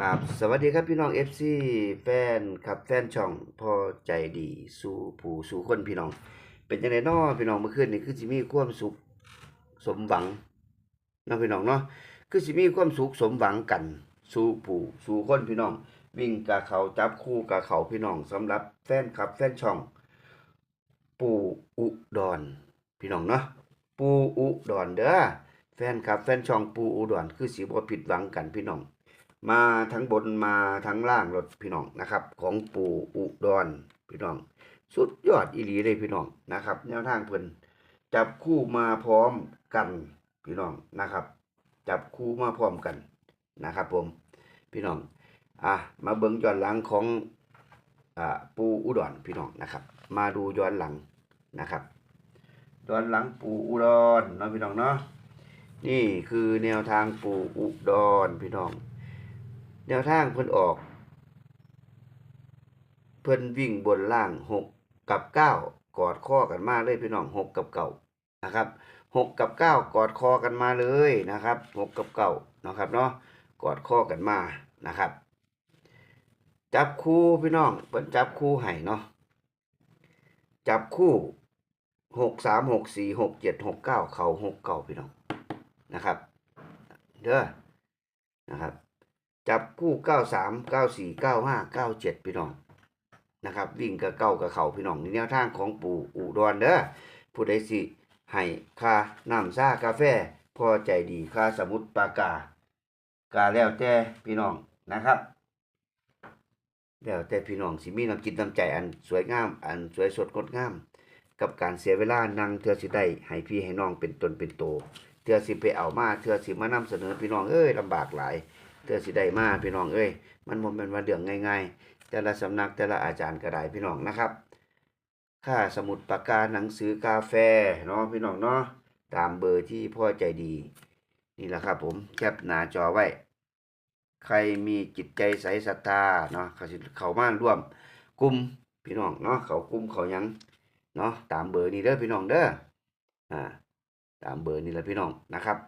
ครับสวัสดีครับพี่น้อง FC แฟนครับแฟนช่องพอใจดีสู่ผู้สู่คนพี่น้อง เป็นจังไดน้อพี่น้องเมื่อคืนนี้คือสิมีความสุขสมหวังนะพี่น้องเนาะคือสิมีความสุขสมหวังกัน สู่ผู้สู่คนพี่น้อง วิ่งกับเขาจับคู่กับเขาพี่น้องสำหรับแฟนครับแฟนช่อง ปู่อุดรพี่น้องเนาะปู่อุดรเด้อแฟนครับแฟนช่องปู่อุดรคือสิบ่ผิดหวังกันพี่น้อง มาทั้งบนมาทั้งล่างรถพี่น้องนะครับ ของปู่อุดรพี่น้อง สุดยอดอีหลีเลยพี่น้องนะครับ แนวทางเพิ่นจับคู่มาพร้อมกันพี่น้องนะครับ จับคู่มาพร้อมกันนะครับ ผมพี่น้องอะมาเบิ่งย้อนหลังของอ่าปู่อุดรพี่น้องนะครับ มาดูย้อนหลังนะครับย้อนหลังปู่อุดรเนาะพี่น้องเนาะนี่คือแนวทางปู่อุดรพี่น้อง แนวทางเพิ่นออก เพิ่นวิ่งบนล่างหกกับเก้ากอดข้อกันมาเลยพี่น้องหกกับเก้านะครับหกกับเก้ากอดคอกันมาเลยนะครับหกกับเก้านะครับเนาะกอดข้อกันมานะครับ จับคู่พี่น้องเพิ่นจับคู่ให้เนาะจับคู่หกสามหกสี่หกเจ็ดหกเก้าเขาหกเก้าพี่น้องนะครับเด้อนะครับ จับคู่เก้าสามเก้าสี่เก้าห้าเก้าเจ็ดพี่น้องนะครับ วิ่งกับเก้ากับเขาพี่น้องนี่แนวทางของปู่อุดรเด้อผู้ใดสิให้ค่าน้ำซ่ากาแฟ พอใจดีค่าสมุดปากา กาแล้วแต่พี่น้องนะครับแล้วแต่พี่น้องสิมีน้ำจิตน้ำใจอันสวยงาม อันสวยสดงดงาม กับการเสียเวลานั่งเทือสิได้ให้พี่ให้น้องเป็นตนเป็นโตเทือสิไปเอามาเทือสิมานำเสนอพี่น้องเอ้ยลำบากหลาย เตือสิได้มาพี่น้องเอ้ยมันบ่แม่นว่าเรื่องง่ายๆ แต่ละสำนักแต่ละอาจารย์ก็ได้พี่น้องนะครับ ค่าสมุดปากกาหนังสือกาแฟเนาะพี่น้องเนาะตามเบอร์ที่พ่อใจดี นี่แหละครับผมแคปหน้าจอไว้ ใครมีจิตใจใสศรัทธาเนาะเขาสิเข้ามาร่วมกลุ่มพี่น้องเนาะเขากลุ่มเขายังเนาะตามเบอร์นี้เด้อพี่น้องเด้ออ่าตามเบอร์นี้แหละพี่น้องนะครับ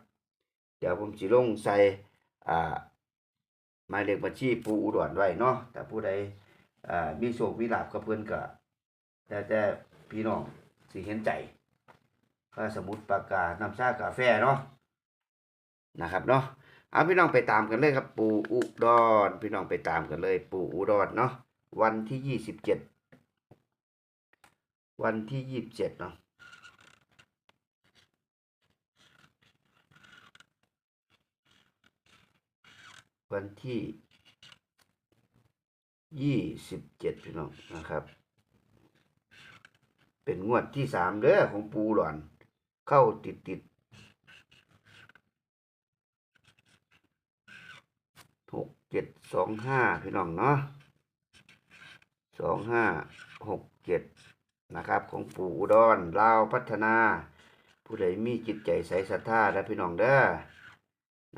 เดี๋ยวผมสิลงใส่อ่า หมายเลขบัญชีปูอุดรไว้เนาะแต่ผู้ใดมีโชคมีลาภกับเพิ่อนก็แต่แต่พี่น้องสิเห็นใจค่าสมุดปากกาน้ำชากาแฟเนาะนะครับเนาะเอาพี่น้องไปตามกันเลยครับปูอุดรพี่น้องไปตามกันเลย ปูอุดรเนาะวันที่ยี่สิบเจ็ดวันที่ยี่สิบเจ็ดเนาะ วันที่ยี่สิบเจ็ดพี่น้องนะครับ เป็นงวดที่สามเด้อของปูหลอน เข้าติดติดหกเจ็ดสองห้าพี่น้องเนาะสองห้าหกเจ็ดนะครับ ของปู่อุดรลาวพัฒนา ผู้ใดมีจิตใจใสศรัทธาและพี่น้องเด้อ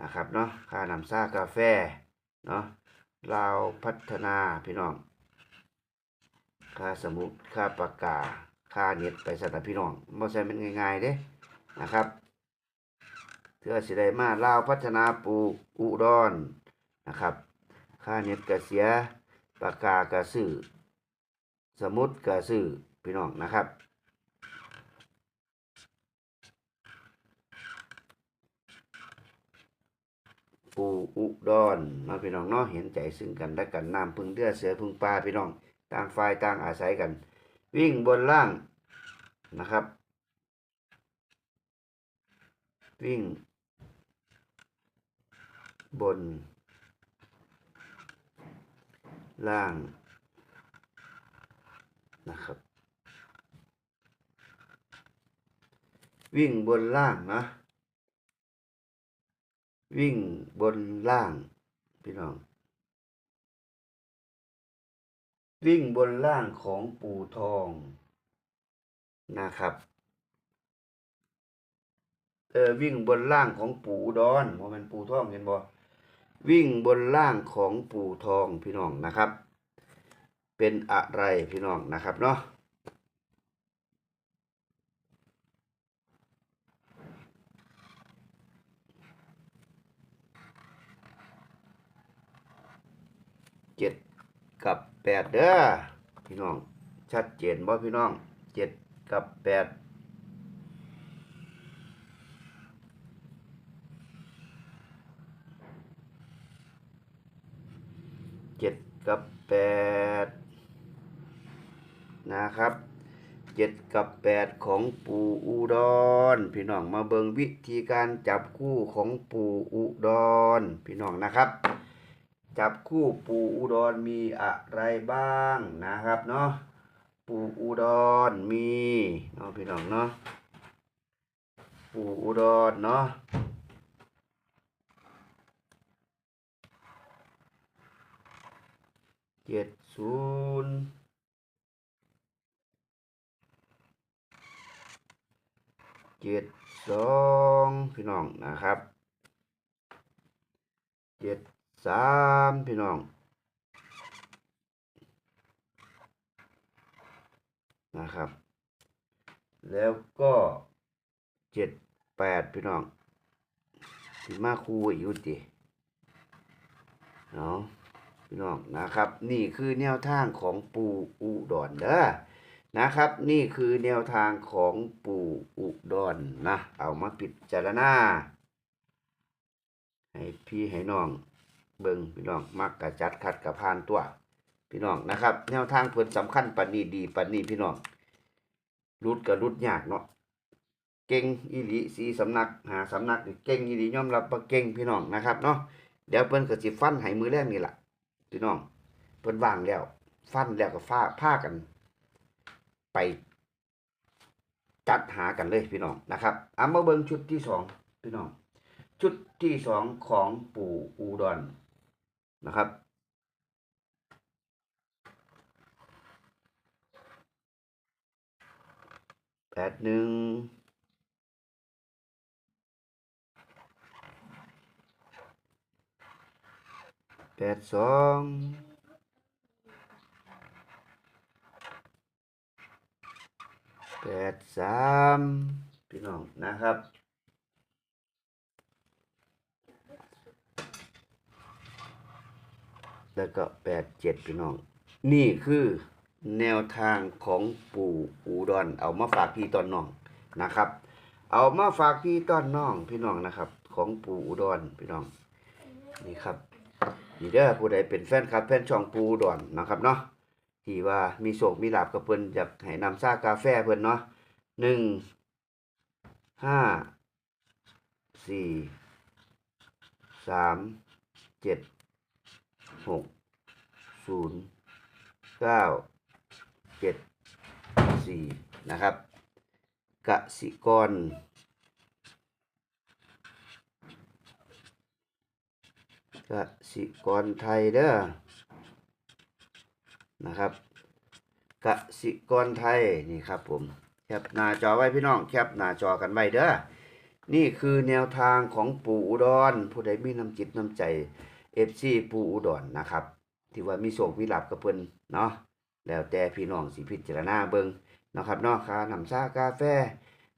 นะครับเนาะค่านำซ่ากาแฟเนาะลาวพัฒนาพี่น้อง ค่าสมุดค่าปากกา ค่าเน็ตไปสนับพี่น้องบ่ใช่เป็นง่ายๆเด้นะครับเพื่อสิไดมาลาวพัฒนาปูอุดรนะครับ ค่าเน็ตก็เสียปากกาก็ซื้อสมุดก็ซื้อพี่น้องนะครับ ปูอุดรมาพี่น้องเนาะเห็นใจซึ่งกันและกันน้ำพึ่งเดือเสือพึ่งปลาพี่น้องต่างฝ่ายต่างอาศัยกัน วิ่งบนล่างนะครับ วิ่ง บน ล่างนะครับ วิ่งบนล่างนะ วิ่งบนล่าง พี่น้อง วิ่งบนล่างของปู่ทองนะครับ เออวิ่งบนล่างของปู่อุดรโมเมนปู่ทองเห็นบ่วิ่งบนล่างของปู่ทองพี่น้องนะครับ เป็นอะไรพี่น้องนะครับเนาะ เจ็ดกับแปดเด้อพี่น้อง ชัดเจนบ่พี่น้องเจ็ดกับแปดเจ็ดกับแปดนะครับเจ็ดกับแปดของปู่อุดร พี่น้องมาเบิงวิธีการจับคู่ของปู่อุดร พี่น้องนะครับ จับคู่ปู่อุดรมีอะไรบ้างนะครับเนาะปู่อุดรมีเนาะพี่น้องเนาะปู่อุดรเนาะเจ็ดศูนย์เจ็ดสองพี่น้องนะครับเจ็ด สามพี่น้องนะครับ แล้วก็เจ็ดแปดพี่น้องที่มาคูอยู่ติเนาะพี่น้องนะครับ นี่คือแนวทางของปู่อุดรเด้อนะครับ นี่คือแนวทางของปู่อุดรนะเอามาปิดจารณาให้พี่ให้น้อง เบิงพี่น้องมักกะจัดคัดกระพานตัว พี่น้องนะครับ แนวทางเพิ่นสำคัญปานนี้ดีปานนี้พี่น้องรุดกับรุดยากเนาะเก่งอีหลีสีสำนักหาสำนักเก่งอีหลียอมรับว่าเก่งพี่น้องนะครับเนาะเดี๋ยวเพิ่นก็สิฟันให้มือแรกนี่แหละพี่น้องเพิ่นวางแล้ว ฟันแล้วก็ฟ้าพากัน ไปจัดหากันเลยพี่น้องนะครับเอามาเบิ่งชุดที่สองพี่น้อง ชุดที่สองของปู่อุดรน นะครับ แปดหนึ่งแปดสองแปดสามพี่น้องนะครับ แล้วก็แปดเจ็ดพี่น้อง นี่คือแนวทางของปู่อุดรเอามาฝากพี่ตอนน้องนะครับ เอามาฝากพี่ตอนน้องพี่น้องนะครับ ของปู่อุดรพี่น้อง นี่ครับนี่เด้อผู้ใดเป็นแฟนคลับแฟนช่องปู่อุดรนะครับเนาะที่ว่ามีโศกมีลาบกับเพิ่นอยากให้นำซากาแฟเพิ่นเนาะหนึ่งห้าสี่สามเจ็ด หกศูนย์เก้าเจ็ดสี่นะครับกสิกรกสิกรไทยเด้อนะครับกสิกรไทยนี่ครับผมแคปหน้าจอไว้พี่น้องแคปหน้าจอกันไว้เด้อนี่คือแนวทางของปู่อุดรผู้ใดมีน้ำจิตน้ำใจ ฟซีปูอุดรนะครับ ที่ว่ามีโศกมีหลับกับเพิ่นเนาะแล้วแต่พี่น้องสิพิจารณาเบิงนะครับเนาะค่าน้ำชากาแฟ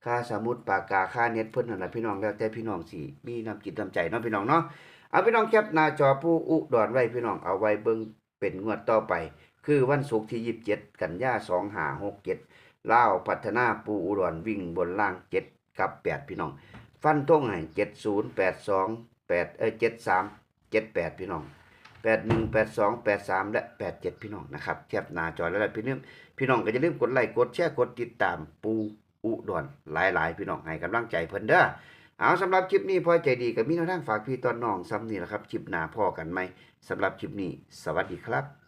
ค่าสมุดปากกาค่าเน็ตเพิ่นนั่นแหละพี่น้องแล้วแต่พี่น้องสิมีน้ำจิตน้ำใจเนาะพี่น้องเนาะเอาพี่น้องแคปหน้าจอผู้อุดรไว้พี่น้องเอาไว้เบิงเป็นงวดต่อไป คือวันศุกร์ที่27กันยา2567ลาพัฒนาปูอุดรวิ่งบนล่าง7กับ8พี่น้อง ฟันทงให้70 82 8เอ้ เจ็ดแปดพี่น้องแปดหนึ่งแปดสองแปดสามและแปดเจ็ดพี่น้องนะครับแคบหน้าจอแล้วล่ะพี่น้องพี่น้องก็จะลืมกดไลค์กดแชร์กดติดตามปูอุดรหลาย ๆ พี่น้องให้กำลังใจเพิ่นเด้อเอาสำหรับคลิปนี้พอใจดีกับมีแนวทางฝากพี่ตอนน้องซ้ำนี่แหละครับคลิปหน้าพ่อกันไหมสำหรับคลิปนี้ สวัสดีครับ